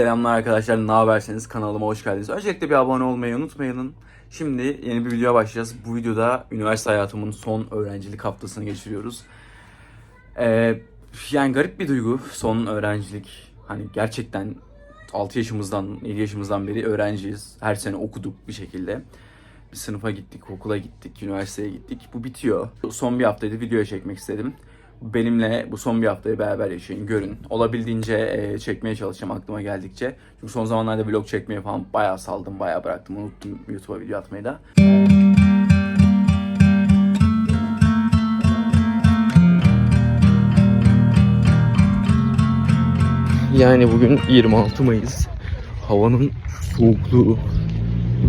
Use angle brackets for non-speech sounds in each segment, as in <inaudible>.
Selamlar arkadaşlar, ne haberseniz kanalıma hoş geldiniz. Öncelikle bir abone olmayı unutmayın. Şimdi yeni bir videoya başlayacağız. Bu videoda üniversite hayatımın son öğrencilik haftasını geçiriyoruz. Ee, yani garip bir duygu son öğrencilik. Hani gerçekten 6 yaşımızdan, 7 yaşımızdan beri öğrenciyiz. Her sene okuduk bir şekilde. Bir sınıfa gittik, okula gittik, üniversiteye gittik. Bu bitiyor. Son bir haftaydı videoya çekmek istedim. Benimle bu son bir haftayı beraber yaşayın, görün. Olabildiğince e, çekmeye çalışacağım aklıma geldikçe. Çünkü son zamanlarda vlog çekmeye falan bayağı saldım, bayağı bıraktım. Unuttum YouTube'a video atmayı da. Yani bugün 26 Mayıs. Havanın soğukluğu,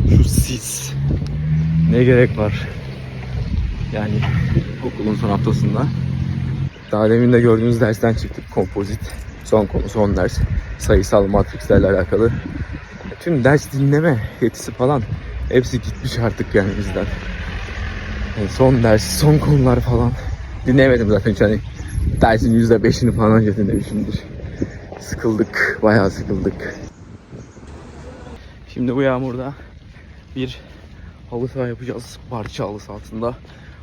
şu sis. Ne gerek var? Yani okulun son haftasında. Daha demin de gördüğünüz dersten çıktık. Kompozit. Son konu, son ders. Sayısal matrislerle alakalı. Tüm ders dinleme yetisi falan. Hepsi gitmiş artık yani bizden. Yani son ders, son konular falan. Dinlemedim zaten hiç hani dersin %5'ini falan önce dinlemişimdir. Sıkıldık, bayağı sıkıldık. Şimdi bu yağmurda bir halı saha yapacağız. Parça halı sahasında.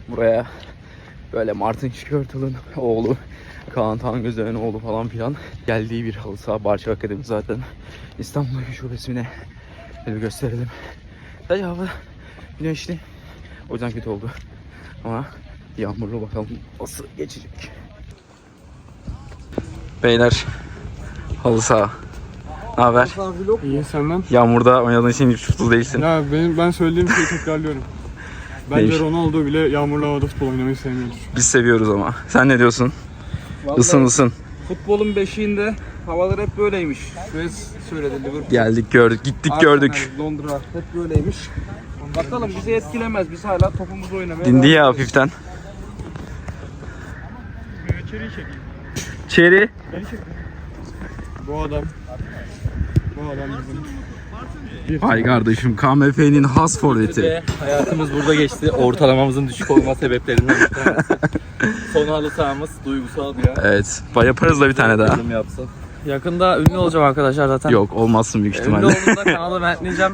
Buraya böyle Martin Şikörtal'ın <laughs> oğlu Kaan Tangöze'nin oğlu falan filan geldiği bir halı saha. Barça Akademi zaten İstanbul'daki şubesine bir gösterelim. Sadece hava güneşli. O yüzden kötü oldu. Ama yağmurlu bakalım nasıl geçecek. Beyler halı saha. Ne haber? İyi senden. Yağmurda oynadığın için hiç mutlu değilsin. Ya benim ben söylediğim şeyi tekrarlıyorum. Bence Neymiş? Ronaldo bile yağmurlu havada futbol oynamayı sevmiyordur. Biz seviyoruz ama. Sen ne diyorsun? Isın ısın. Futbolun beşiğinde havalar hep böyleymiş. Suez söyledi Liverpool. Geldik gördük. Gittik Arsenal, gördük. Londra hep böyleymiş. Bakalım bizi etkilemez. Biz hala topumuzu oynamaya Dindi ya devam hafiften. Çeri. Bu adam. Bu adam bizim. Ay kardeşim KMF'nin has forveti. Ve hayatımız burada geçti. Ortalamamızın düşük olma sebeplerinden bir tanesi. Son halı sahamız duygusal ya. Evet. Yaparız da bir tane daha. Yorum yapsın. Yakında ünlü olacağım arkadaşlar zaten. Yok olmazsın büyük Ünlü ihtimalle. olduğumda kanalı ya.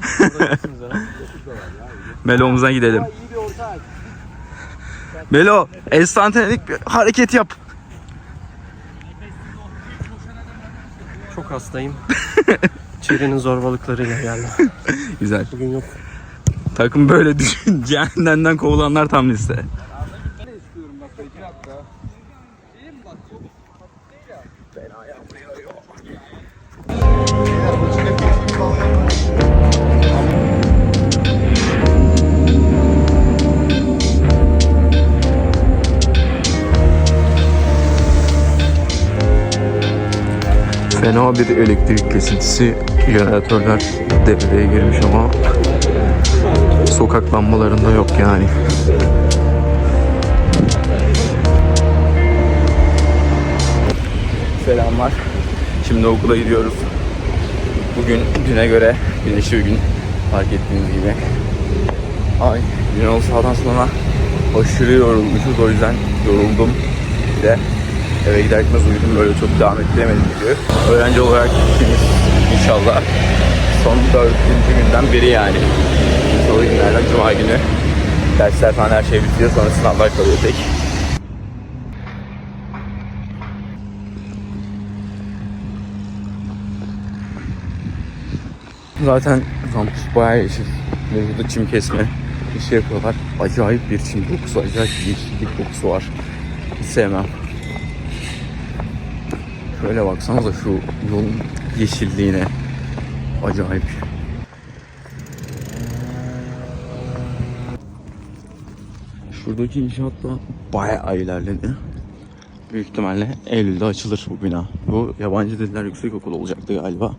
Melo'muza gidelim. Melo, enstantanelik bir hareket yap. Çok hastayım. <laughs> Çeri'nin zorbalıklarıyla geldim. <laughs> Güzel. Bugün yok. Takım böyle <laughs> düşün. Cehennemden kovulanlar tam liste. Fena bir elektrik kesintisi. Jeneratörler devreye girmiş ama sokak lambalarında yok yani. Selamlar. Şimdi okula gidiyoruz. Bugün düne göre güneşli bir gün fark ettiğiniz gibi. Ay oldu sağdan sonra aşırı yorulmuşuz o yüzden yoruldum. Bir de eve gider gitmez uyudum böyle çok devam ettiremedim gibi. Öğrenci olarak ikimiz inşallah son dördüncü günden biri yani. Salı günlerden cuma günü dersler falan her şey bitiyor sonra sınavlar kalıyor tek. Zaten kampüs bayağı yeşil. Burada çim kesme işi yapıyorlar. Acayip bir çim kokusu, acayip bir yeşillik kokusu var. Hiç sevmem. Şöyle baksanıza şu yolun yeşilliğine. Acayip. Şuradaki inşaat da bayağı ilerledi. Büyük ihtimalle Eylül'de açılır bu bina. Bu yabancı diller yüksekokulu olacaktı galiba.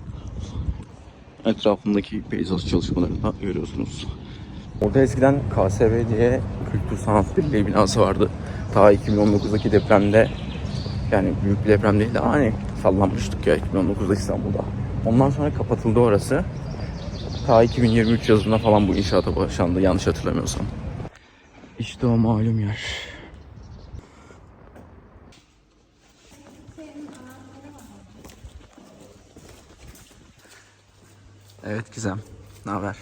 Etrafındaki peyzaj çalışmalarını da görüyorsunuz. Orada eskiden KSV diye Kültür Sanat Birliği binası vardı. Ta 2019'daki depremde yani büyük bir deprem değil de hani sallanmıştık ya 2019'da İstanbul'da. Ondan sonra kapatıldı orası. Ta 2023 yazında falan bu inşaata başlandı yanlış hatırlamıyorsam. İşte o malum yer. Evet Gizem. Ne haber?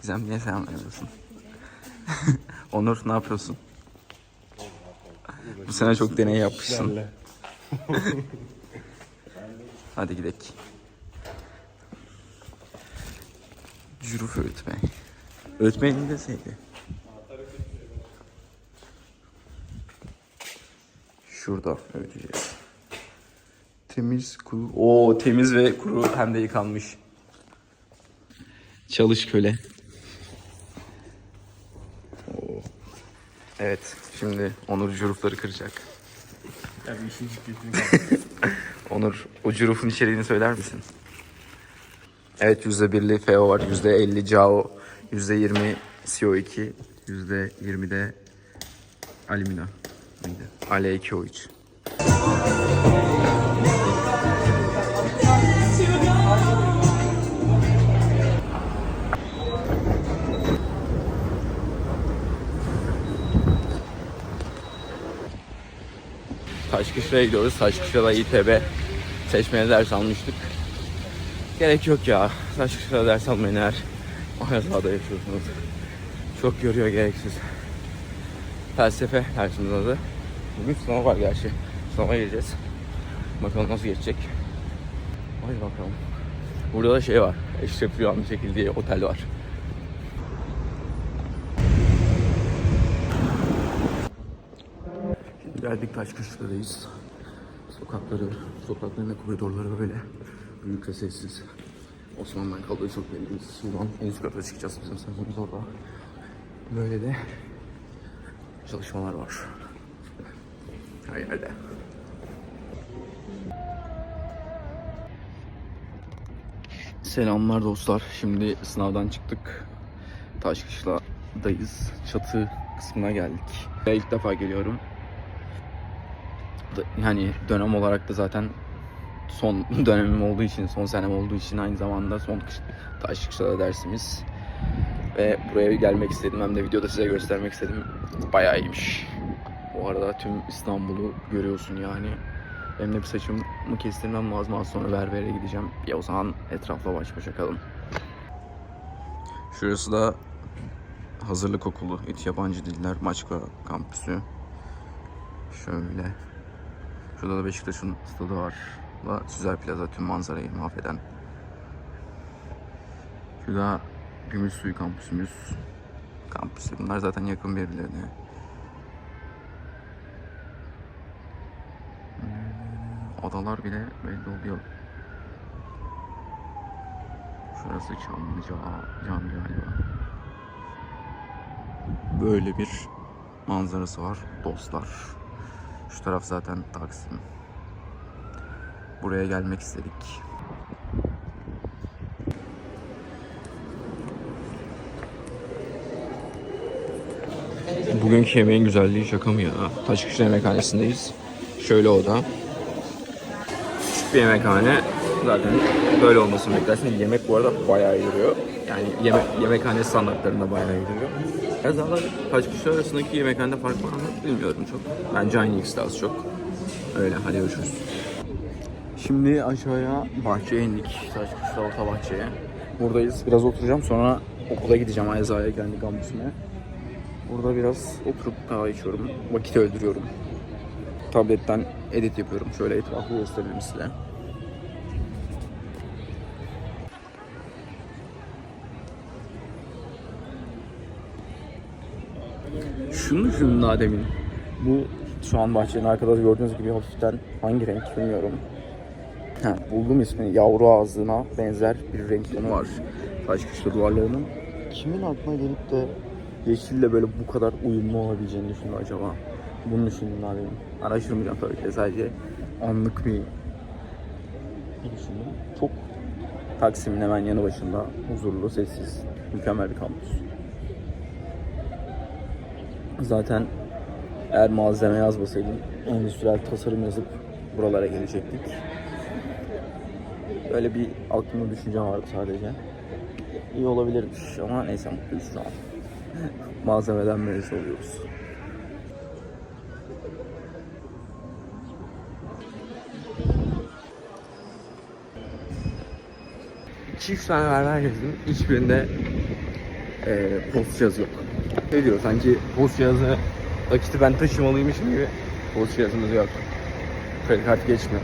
Gizem niye selam vermiyorsun? <laughs> Onur ne yapıyorsun? Bu sene çok deney yapmışsın. <laughs> Hadi gidelim. Cüruf öğretmen. Öğretmenin deseydi. Şurada öğreteceğiz. Temiz, kuru. Oo temiz ve kuru hem de yıkanmış. Çalış köle. Oo. Evet, şimdi Onur cürufları kıracak. Yani işin ciddiyetini <laughs> Onur, o cürufun içeriğini söyler misin? Evet, %1'li FO var, %50 CaO, %20 CO2, %20 de alümina. Neydi? Ale2O3. Taşkışla'ya gidiyoruz. Taşkışla'da İTB seçmeye ders almıştık. Gerek yok ya. Taşkışla'da ders almayın eğer Ayazağa'da yaşıyorsunuz. Çok yoruyor gereksiz. Felsefe dersimiz adı. Bugün sınav var gerçi. Sınava gireceğiz. Bakalım nasıl geçecek. Hadi bakalım. Burada da şey var. Eşref Rüyan bir şekilde diye otel var. Geldik Taşkışla'dayız. Sokakları, sokakların koridorları böyle büyük ve sessiz. Osmanlı'dan kaldığı çok belli. Biz Şuradan en üst kata çıkacağız bizim sınıfımız orada. Böyle de çalışmalar var. Her yerde. Selamlar dostlar. Şimdi sınavdan çıktık. Taşkışla'dayız. Çatı kısmına geldik. Ve ilk defa geliyorum. Yani dönem olarak da zaten son <laughs> dönemim olduğu için, son senem olduğu için aynı zamanda son Taşkışla'da dersimiz. Ve buraya gelmek istedim. Hem de videoda size göstermek istedim. Bayağı iyiymiş. Bu arada tüm İstanbul'u görüyorsun yani. Benim de bir saçımı kestirmem lazım. Az sonra berbere gideceğim. Ya o zaman etrafla baş başa kalın. Şurası da hazırlık okulu. İT Yabancı Diller Maçka kampüsü. Şöyle. Şurada da Beşiktaş'ın stadı var. Da Süzer Plaza tüm manzarayı mahveden. Şurada Gümüşsuyu kampüsümüz. Kampüsü. Bunlar zaten yakın birbirlerine. Adalar bile belli oluyor. Şurası Çamlıca Cami galiba. Böyle bir manzarası var dostlar. Şu taraf zaten Taksim. Buraya gelmek istedik. Bugünkü yemeğin güzelliği şaka mı ya? Taşkışla yemekhanesindeyiz. Şöyle oda. Küçük bir yemekhane. Zaten böyle olmasını beklersin. Yemek bu arada bayağı iyi duruyor. Yani yeme yemekhane standartlarında bayağı iyi Ezalar Taşkışla arasındaki yemekhanede fark var mı bilmiyorum çok. Bence aynı ikisi az çok. Öyle hadi görüşürüz. Şimdi aşağıya bahçeye indik. Taşkışla orta bahçeye. Buradayız. Biraz oturacağım sonra okula gideceğim Ayazağa'ya kendi kampüsüme. Burada biraz oturup kahve içiyorum. Vakit öldürüyorum. Tabletten edit yapıyorum. Şöyle etrafı göstereyim size. Şunu düşündüm daha demin. Bu şu an bahçenin arkada gördüğünüz gibi hafiften hangi renk bilmiyorum. Ha, buldum ismini. Yavru ağzına benzer bir renk tonu var. Taş kışla duvarlarının. Kimin aklına gelip de yeşille böyle bu kadar uyumlu olabileceğini düşündü acaba? Bunu düşündüm daha demin. Araştırmayacağım tabii ki. Sadece anlık bir düşündüm. Çok Taksim'in hemen yanı başında huzurlu, sessiz, mükemmel bir kampüs. Zaten eğer malzeme yazmasaydım endüstriyel tasarım yazıp buralara gelecektik. Böyle bir aklımda düşünce vardı sadece. İyi olabilirmiş ama neyse mutluyuz şu an. <laughs> Malzemeden mühendis oluyoruz. 2-3 tane berber gezdim. Hiçbirinde e, post cihazı yok. Ne diyor sanki post cihazı nakiti ben taşımalıymışım gibi post cihazımız yok. Kredi kartı geçmiyor.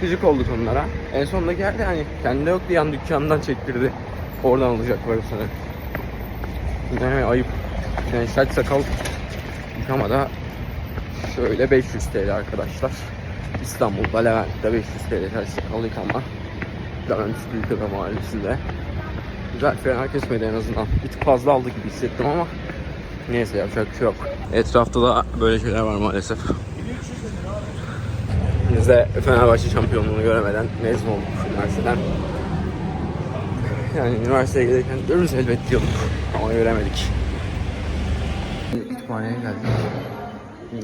Gıcık olduk onlara. En sonunda geldi hani kendi yoktu yan dükkandan çektirdi. Oradan alacak parasını. Ne ayıp. Yani saç sakal yıkamada şöyle 500 TL arkadaşlar. İstanbul'da Levent'te 500 TL saç sakal yıkama. Levent Büyükada Mahallesi'nde. Güzel fena kesmedi en azından. Bir tık fazla aldı gibi hissettim ama neyse yapacak bir şey yok. Etrafta da böyle şeyler var maalesef. Biz de Fenerbahçe şampiyonluğunu göremeden mezun olduk üniversiteden. Yani üniversiteye gelirken görürüz elbet diyorduk ama göremedik. Kütüphaneye geldik. Bir,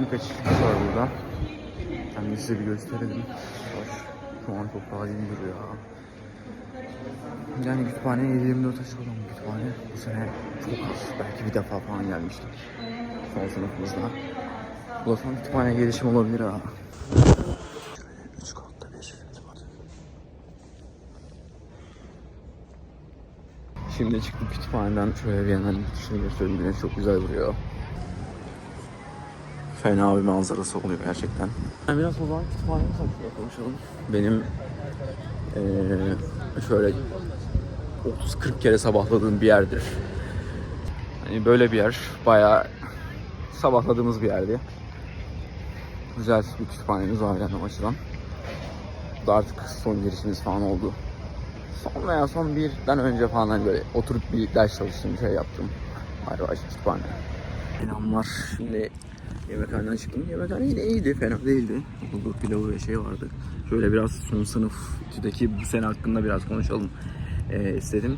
birkaç kişi var burada. Ben de size bir gösterelim. Şu an çok daha yeni duruyor. Yani kütüphaneye 7-24 açık olan kütüphane. Bu sene çok az. Belki bir defa falan gelmiştik. Son sınıfımızda. Bu da son kütüphaneye gelişim olabilir ha. Kütüphane. Şimdi çıktık kütüphaneden şöyle bir hemen dışını göstereyim. Güneş çok güzel vuruyor. Fena bir manzarası oluyor gerçekten. Yani biraz o zaman hakkında konuşalım. Benim eee şöyle 30-40 kere sabahladığım bir yerdir. Hani böyle bir yer bayağı sabahladığımız bir yerdi. Güzel bir kütüphanemiz var yani o açıdan. Da artık son girişimiz falan oldu. Son veya son birden önce falan hani böyle oturup bir ders çalıştım, şey yaptım. Ayrıca kütüphane. Selamlar. Şimdi yemekhaneden çıktım. Yemekhane yine iyiydi, fena değildi. Bulgur pilavı ve şey vardı. Şöyle biraz son sınıf ütüdeki bu sene hakkında biraz konuşalım e, istedim.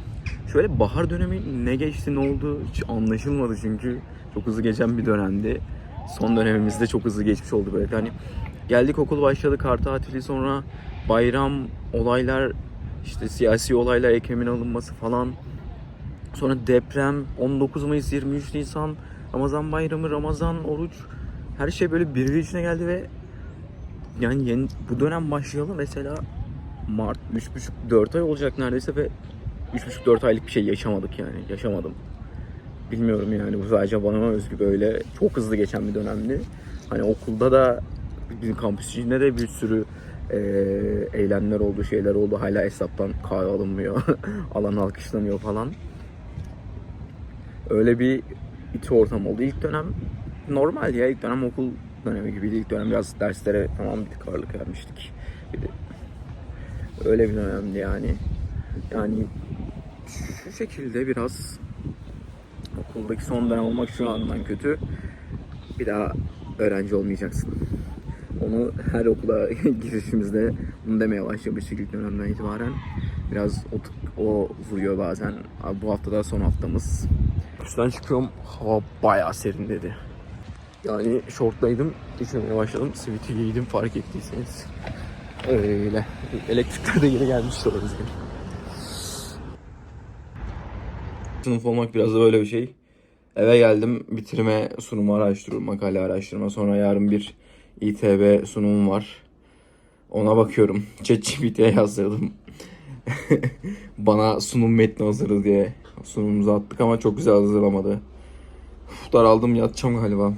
Şöyle bahar dönemi ne geçti ne oldu hiç anlaşılmadı çünkü çok hızlı geçen bir dönemdi. Son dönemimizde çok hızlı geçmiş oldu böyle. Hani geldik okul başladı kar tatili sonra bayram olaylar işte siyasi olaylar Ekrem'in alınması falan. Sonra deprem 19 Mayıs 23 Nisan Ramazan bayramı Ramazan oruç her şey böyle birbiri içine geldi ve yani yeni, bu dönem başlayalı mesela Mart 3,5-4 ay olacak neredeyse ve 3,5-4 aylık bir şey yaşamadık yani. Yaşamadım. Bilmiyorum yani bu sadece bana özgü böyle çok hızlı geçen bir dönemdi. Hani okulda da bizim kampüs içinde de bir sürü e, eylemler oldu, şeyler oldu. Hala hesaptan kahve alınmıyor. <laughs> Alan alkışlanıyor falan. Öyle bir iti ortam oldu. İlk dönem normal ya. İlk dönem okul dönemi gibiydi. İlk dönem biraz derslere tamam bir tık ağırlık vermiştik. Bir de öyle bir dönemdi yani. Yani şu şekilde biraz okuldaki son dönem olmak şu andan kötü. Bir daha öğrenci olmayacaksın. Onu her okula <laughs> girişimizde bunu demeye başlamıştık ilk dönemden itibaren. Biraz o, o vuruyor bazen. Abi bu hafta da son haftamız. Üstten çıkıyorum hava bayağı serin dedi. Yani şortlaydım, üşümeye başladım. Siviti giydim fark ettiyseniz. Öyle. Elektrikler de yeni gelmişti o yüzden. Sınıf olmak biraz da böyle bir şey. Eve geldim, bitirme sunumu araştırıyorum, makale araştırma. Sonra yarın bir İTB sunumum var. Ona bakıyorum. <laughs> ChatGPT'ye yazdırdım. <laughs> Bana sunum metni hazırladı diye sunumumuzu attık ama çok güzel hazırlamadı. Uf, daraldım yatacağım galiba.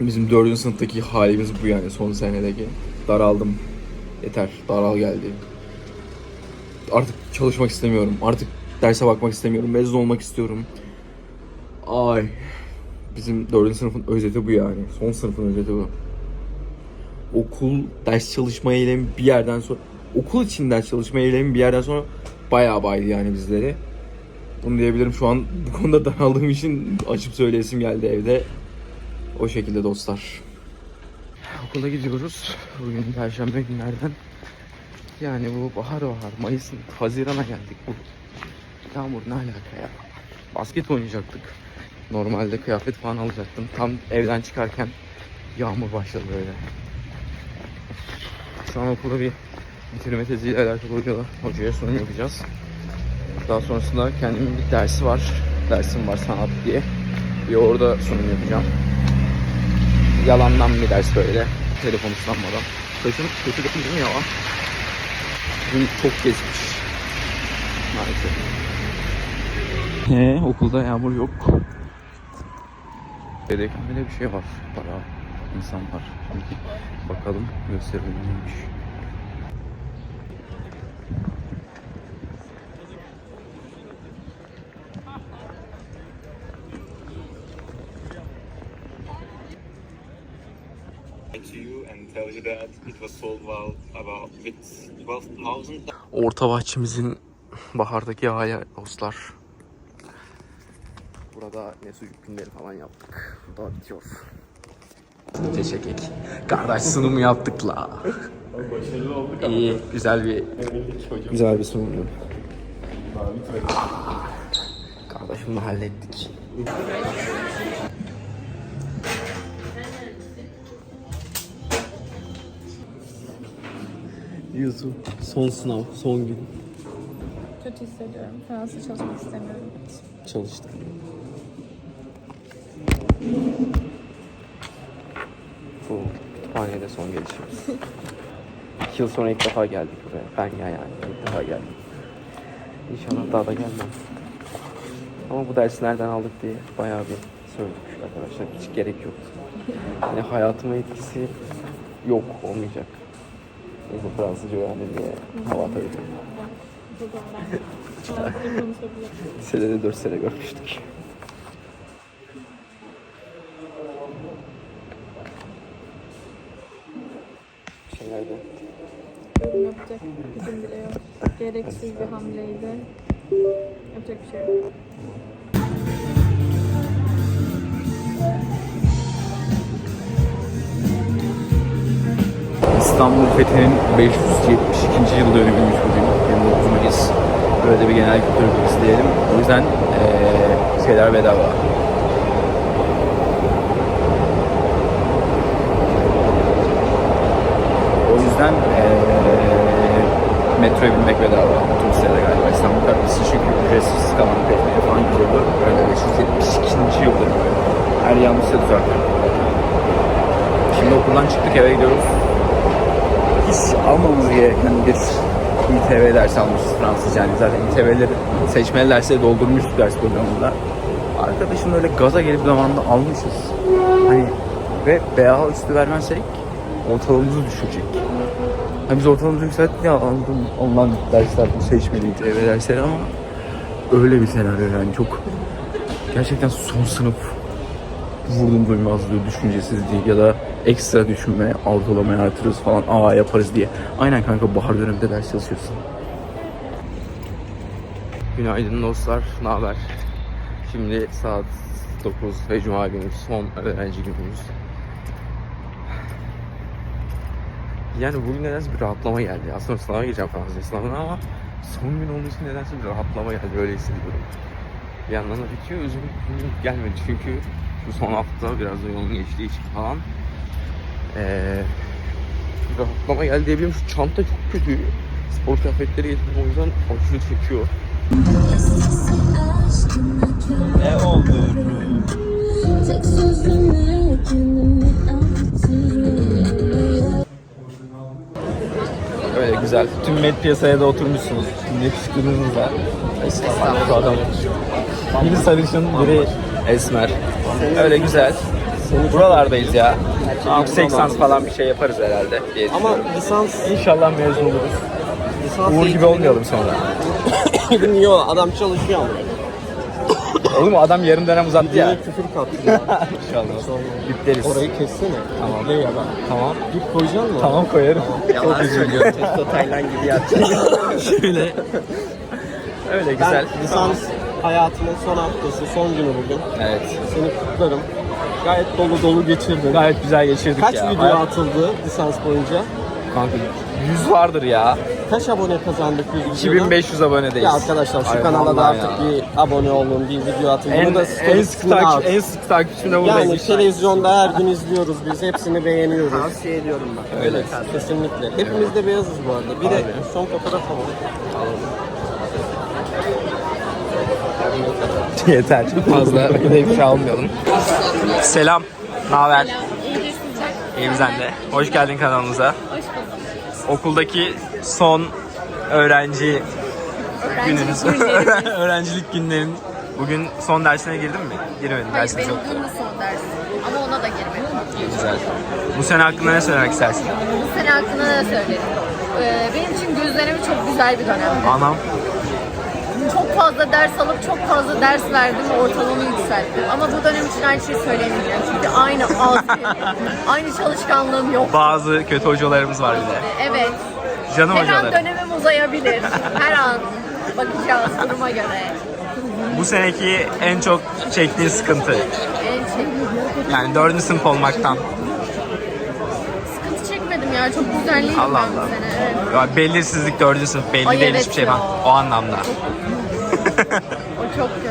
Bizim dördüncü sınıftaki halimiz bu yani son senedeki. Daraldım. Yeter. Daral geldi. Artık çalışmak istemiyorum. Artık derse bakmak istemiyorum. Mezun olmak istiyorum. Ay. Bizim dördüncü sınıfın özeti bu yani. Son sınıfın özeti bu. Okul ders çalışma eylemi bir yerden sonra okul için ders çalışma eylemi bir yerden sonra bayağı baydı yani bizleri. Bunu diyebilirim şu an bu konuda <laughs> daraldığım için açıp söyleyesim geldi evde. O şekilde dostlar. Okula gidiyoruz. Bugün perşembe günlerden. Yani bu bahar bahar. Mayıs'ın Haziran'a geldik. Bu yağmur ne alaka ya? Basket oynayacaktık. Normalde kıyafet falan alacaktım. Tam evden çıkarken yağmur başladı böyle. Şu an okulda bir bitirme teziyle alakalı hocalar. Hocaya sunum yapacağız. Daha sonrasında kendimin bir dersi var. Dersim var sanat diye. Bir orada sunum yapacağım. Yalandan bir ders böyle. Telefon ıslanmadan. Saçım kötü değil mi ya? Bugün çok kesmiş. Maalesef. He, okulda yağmur yok. Bedekamede bir şey var. Para, insan var. Şimdi bakalım gösterelim neymiş. Orta bahçemizin bahardaki hali dostlar. Burada ne sucuk günleri falan yaptık. Burada bitiyor. Teşekkür Kardeş sunumu yaptık la. İyi, güzel bir güzel bir sunumdu. Kardeşimle hallettik. Yusuf son sınav, son gün Kötü hissediyorum. Fransız çalışmak istemiyorum. çalıştık. Bu kütüphanede son gelişimiz. İki yıl sonra ilk defa geldik buraya. Ben ya yani ilk defa geldim. İnşallah daha da gelmem. Ama bu dersi nereden aldık diye bayağı bir sövdük arkadaşlar. Hiç gerek yoktu. Yani hayatıma etkisi yok, olmayacak. Neyse Fransızca öğrendim diye hava atabilirim. Lisede de 4 sene görmüştük. Şeylerde. Yapacak gücüm bile yok. Gereksiz bir hamleydi. Yapacak bir şey yok. İstanbul Fethi'nin 572. yıl dönümüymüş bugün. 29 Mayıs. Böyle bir genel kültür ülkesi diyelim. O yüzden eee şeyler bedava. O yüzden eee metroya binmek bedava. Otobüslere de galiba İstanbul Köprüsü çünkü ücretsiz kalan Fethi'ye falan gidiyordu. Böyle 572. yıldır böyle. Her yanlışla düzeltiyorum. Şimdi okuldan çıktık eve gidiyoruz hiç almamız gereken bir İTV dersi almışız Fransızca. Yani zaten İTV'leri seçmeli dersleri doldurmuştuk ders programında. Arkadaşım öyle gaza gelip zamanında almışız. Hani ve BA üstü vermezsek ortalamamızı düşürecek. Hani biz ortalamamızı yükselttik ya aldım, alınan dersler bu seçmeli İTV dersleri ama öyle bir senaryo yani çok gerçekten son sınıf vurdum duymazlığı, düşüncesizliği ya da ekstra düşünme, ortalamayı artırırız falan, aa yaparız diye. Aynen kanka bahar döneminde ders çalışıyorsun. Günaydın dostlar, ne haber? Şimdi saat 9 ve Cuma günü son öğrenci günümüz. Yani bugün nedense bir rahatlama geldi. Aslında sınava gireceğim Fransızca sınavına ama son gün olduğu için nedense bir rahatlama geldi. Öyle hissediyorum. Bir yandan da bitiyor. Üzüm gelmedi çünkü bu son hafta biraz da yoğun geçtiği için falan. Ee, rahatlama geldi diyebilirim. Şu çanta çok kötü. Spor kıyafetleri getirdim o yüzden aşırı çekiyor. Ne oldu? Tek sözünle kendimi anlatırım Öyle güzel. Tüm med piyasaya da oturmuşsunuz. Ne püskürünüz var. Estağfurullah adam. Biri sarışın, biri esmer. Öyle güzel. Buralardayız ya. Yüksek sans falan bir şey yaparız herhalde diye Ama düşünüyorum. lisans, İnşallah mezun oluruz. lisans Uğur gibi olmayalım sonra. <coughs> eğitimi yok. Adam çalışıyor ama. Oğlum adam yarım dönem uzattı ya. Diye küfür kattı ya. <laughs> İnşallah. Bitleriz. Orayı kessene. Tamam. Ne ya? Tamam. Dip koyacaksın mı? Tamam koyarım. Yalan söylüyor. Testo Taylan gibi yapacaksın. <laughs> Şöyle. Öyle güzel. Ben lisans hayatımın son haftası, son günü bugün. Evet. Seni kutlarım. Gayet dolu dolu geçirdin. Gayet güzel geçirdik Kaç ya. video Hayat- atıldı lisans boyunca? Kanka 100 vardır ya. Kaç abone kazandık bir videoda? 2500 abonedeyiz. Ya arkadaşlar şu Ay kanala da vallahi artık ya. bir abone olun, bir video atın. en, Bunu da en sık kısmına at. takip en sık takipçim de Yani televizyonda her gün izliyoruz biz. Hepsini beğeniyoruz. Tavsiye ediyorum ben. Öyle. Kesinlikle. Hepimiz de beyazız bu arada. Bir de son fotoğraf alalım. <laughs> Yeter fazla bir de şey almayalım. Selam. Ne haber? İyiyim sen de. Hoş geldin kanalımıza. Hoş bulduk. okuldaki son öğrenci gününüz. <laughs> Öğrencilik günlerin. Bugün son dersine girdin mi? Girmedin. Hayır Dersiniz benim yok. bugün de son dersim. Ama ona da girmedim. Güzel. Bu sene hakkında ne söylemek istersin? Bu sene hakkında ne söylerim? Ee, benim için dönemi çok güzel bir dönemdi. Anam. Fazla ders alıp çok fazla ders verdim ortalamamı yükselttim. Ama bu dönem için aynı şeyi söyleyemeyeceğim. Çünkü aynı az <laughs> aynı çalışkanlığım yok. Bazı kötü hocalarımız var bir de. Evet. Canım Her an hocalarım. dönemim uzayabilir. Her an bakacağız duruma göre. Bu seneki en çok çektiğin sıkıntı. En şey, Yani dördüncü sınıf olmaktan. sıkıntı çekmedim ya. Çok güzelliydim Allah ben Allah. bu sene. Evet. Ya belirsizlik dördüncü sınıf belli Ay değil evet hiçbir şey ya. O anlamda. O çok kötü.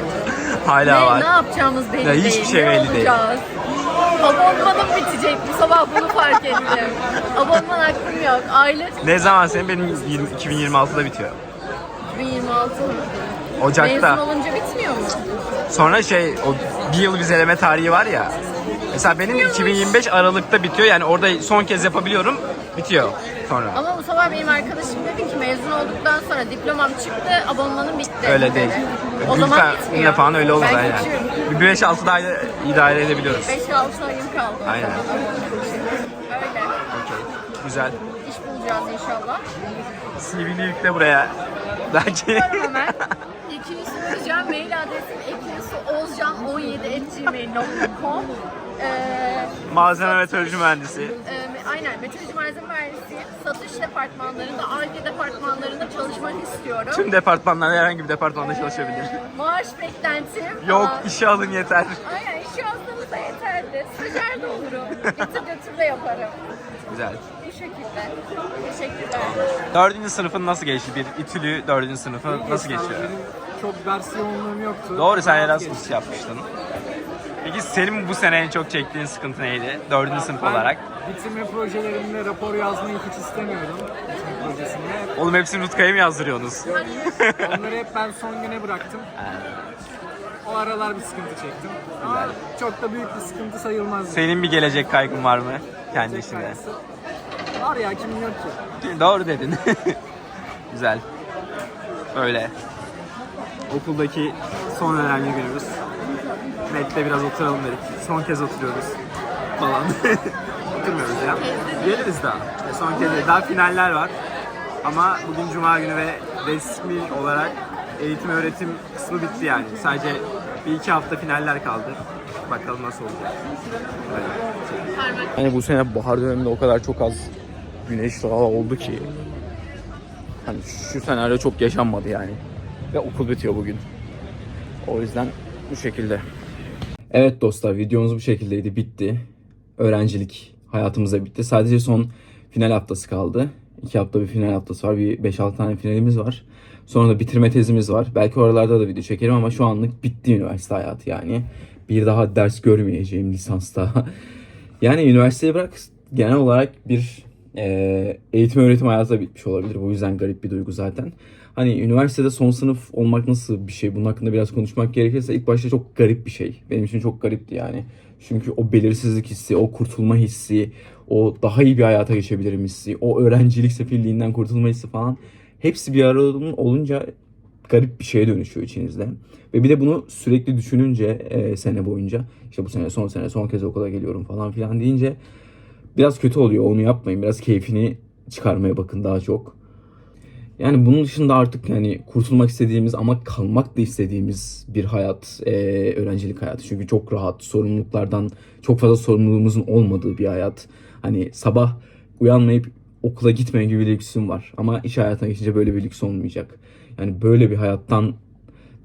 Hala ne, var. ne yapacağımız belli Ya hiçbir değil. şey ne belli değil. olacağız? Abonmanım bitecek. Bu sabah bunu fark ettim. Abonman hakkım yok. Aylık Ne zaman senin? Benim 20, 2026'da bitiyor. 2026. Ocak'ta. Mezun olunca bitmiyor mu? Sonra şey o bir yıl vizeleme tarihi var ya. Mesela benim 2025 Aralık'ta bitiyor. Yani orada son kez yapabiliyorum. Bitiyor sonra. Ama bu sabah benim arkadaşım dedi ki mezun olduktan sonra diplomam çıktı, abonmanım bitti. Öyle değil. O zaman Gülfen- bitmiyor. Gülfen falan öyle olmadı ben aynen. Bir 5-6 daha idare edebiliyoruz. 5-6 ayım kaldı. o Aynen. zaman. Güzel. İş bulacağız inşallah. CV'ni yükle buraya. <laughs> Belki. Hemen. İkincisi vereceğim mail adresim ekilisoozcan17.gmail.com ee, Malzeme meteoroloji mühendisi. e, aynen meteoroloji malzeme mühendisiyim. Satış departmanlarında, ARGE departmanlarında çalışmak istiyorum. Tüm departmanlarda herhangi bir departmanda çalışabilir. Ee, maaş beklentim Yok falan. işe alın yeter. Aynen işi aldığınızda yeterli. Stajyer de olurum. <laughs> Getir götür de yaparım. Güzel. Şekilde. Teşekkürler. Dördüncü sınıfın nasıl geçti? Bir İTÜ'lü dördüncü sınıfı nasıl geçiyor? Çok ders yoğunluğum yoktu. Doğru sen Erasmus yapmıştın. Peki senin bu sene en çok çektiğin sıkıntı neydi? Dördüncü sınıf olarak. Bitirme projelerimde rapor yazmayı hiç istemiyordum. Bitirme projesinde. Oğlum hepsini Rutkay'a mı yazdırıyorsunuz? <laughs> Onları hep ben son güne bıraktım. O aralar bir sıkıntı çektim. Ama çok da büyük bir sıkıntı sayılmaz. Senin bir gelecek kaygın var mı? Kendi işinde. Var ya kimin yok ki. Doğru dedin. <laughs> Güzel. Öyle. Okuldaki son önemli günümüz. Met'te biraz oturalım dedik. Son kez oturuyoruz falan. <laughs> Oturmuyoruz ya. Geliriz daha. İşte son kez. Daha finaller var. Ama bugün cuma günü ve resmi olarak eğitim öğretim kısmı bitti yani. Sadece bir iki hafta finaller kaldı. Bakalım nasıl olacak. Hani bu sene bahar döneminde o kadar çok az güneşli hava oldu ki. Hani şu senaryo çok yaşanmadı yani. Ve okul bitiyor bugün. O yüzden bu şekilde. Evet dostlar videomuz bu şekildeydi. Bitti. Öğrencilik hayatımızda bitti. Sadece son final haftası kaldı. İki hafta bir final haftası var. Bir 5-6 tane finalimiz var. Sonra da bitirme tezimiz var. Belki oralarda da video çekerim ama şu anlık bitti üniversite hayatı yani. Bir daha ders görmeyeceğim lisansta. <laughs> yani üniversiteyi bırak genel olarak bir e, eğitim öğretim hayatı da bitmiş olabilir. Bu yüzden garip bir duygu zaten. Hani üniversitede son sınıf olmak nasıl bir şey? Bunun hakkında biraz konuşmak gerekirse ilk başta çok garip bir şey. Benim için çok garipti yani. Çünkü o belirsizlik hissi, o kurtulma hissi, o daha iyi bir hayata geçebilirim hissi, o öğrencilik sefilliğinden kurtulma hissi falan hepsi bir arada olunca garip bir şeye dönüşüyor içinizde. Ve bir de bunu sürekli düşününce e, sene boyunca işte bu sene son sene son kez okula geliyorum falan filan deyince biraz kötü oluyor. Onu yapmayın. Biraz keyfini çıkarmaya bakın daha çok. Yani bunun dışında artık yani kurtulmak istediğimiz ama kalmak da istediğimiz bir hayat, e, öğrencilik hayatı. Çünkü çok rahat, sorumluluklardan çok fazla sorumluluğumuzun olmadığı bir hayat. Hani sabah uyanmayıp okula gitmeye gibi bir lüksüm var. Ama iş hayatına geçince böyle bir lüks olmayacak. Yani böyle bir hayattan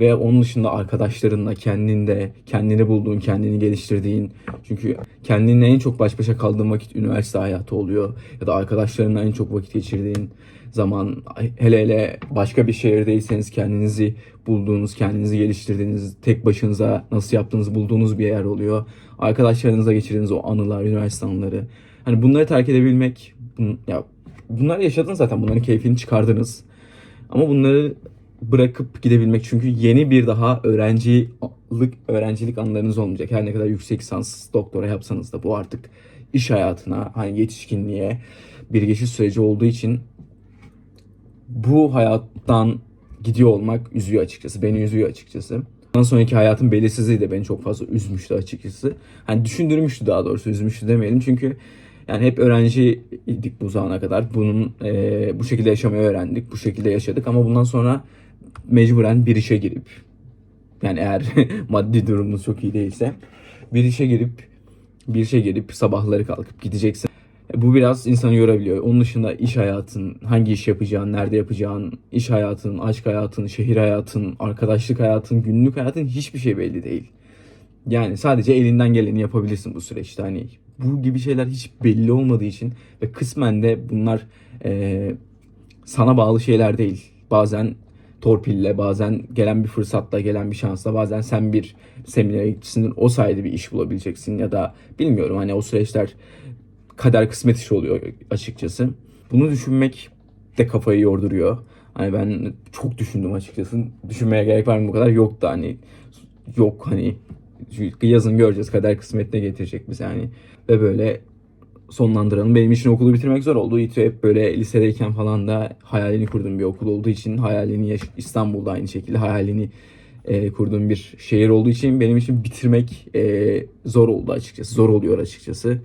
ve onun dışında arkadaşlarınla, kendinde, kendini bulduğun, kendini geliştirdiğin. Çünkü kendinle en çok baş başa kaldığın vakit üniversite hayatı oluyor. Ya da arkadaşlarınla en çok vakit geçirdiğin zaman. Hele hele başka bir şehirdeyseniz kendinizi bulduğunuz, kendinizi geliştirdiğiniz, tek başınıza nasıl yaptığınızı bulduğunuz bir yer oluyor. Arkadaşlarınızla geçirdiğiniz o anılar, üniversite anıları. Hani bunları terk edebilmek, bun- ya bunları yaşadınız zaten, bunların keyfini çıkardınız. Ama bunları bırakıp gidebilmek çünkü yeni bir daha öğrencilik öğrencilik anlarınız olmayacak. Her ne kadar yüksek lisans doktora yapsanız da bu artık iş hayatına, hani yetişkinliğe bir geçiş süreci olduğu için bu hayattan gidiyor olmak üzüyor açıkçası. Beni üzüyor açıkçası. Ondan sonraki hayatın belirsizliği de beni çok fazla üzmüştü açıkçası. Hani düşündürmüştü daha doğrusu üzmüştü demeyelim. Çünkü yani hep öğrenciydik bu zamana kadar. Bunun eee, bu şekilde yaşamayı öğrendik. Bu şekilde yaşadık ama bundan sonra mecburen bir işe girip yani eğer <laughs> maddi durumunuz çok iyi değilse bir işe girip bir işe girip sabahları kalkıp gideceksin. E, Bu biraz insanı yorabiliyor. Onun dışında iş hayatın, hangi iş yapacağın, nerede yapacağın, iş hayatın, aşk hayatın, şehir hayatın, arkadaşlık hayatın, günlük hayatın hiçbir şey belli değil. Yani sadece elinden geleni yapabilirsin bu süreçte. Hani bu gibi şeyler hiç belli olmadığı için ve kısmen de bunlar eee, sana bağlı şeyler değil. Bazen torpille, bazen gelen bir fırsatla, gelen bir şansla, bazen sen bir seminere gitmişsindir, o sayede bir iş bulabileceksin ya da bilmiyorum hani o süreçler kader kısmet işi oluyor açıkçası. Bunu düşünmek de kafayı yorduruyor. Hani ben çok düşündüm açıkçası. Düşünmeye gerek var mı bu kadar? Yok da hani yok hani yazın göreceğiz kader kısmet ne getirecek bize yani. Ve böyle sonlandıralım. Benim için okulu bitirmek zor oldu. İTÜ hep böyle lisedeyken falan da hayalini kurduğum bir okul olduğu için hayalini İstanbul'da aynı şekilde hayalini e, kurduğum bir şehir olduğu için benim için bitirmek e, zor oldu açıkçası. Zor oluyor açıkçası.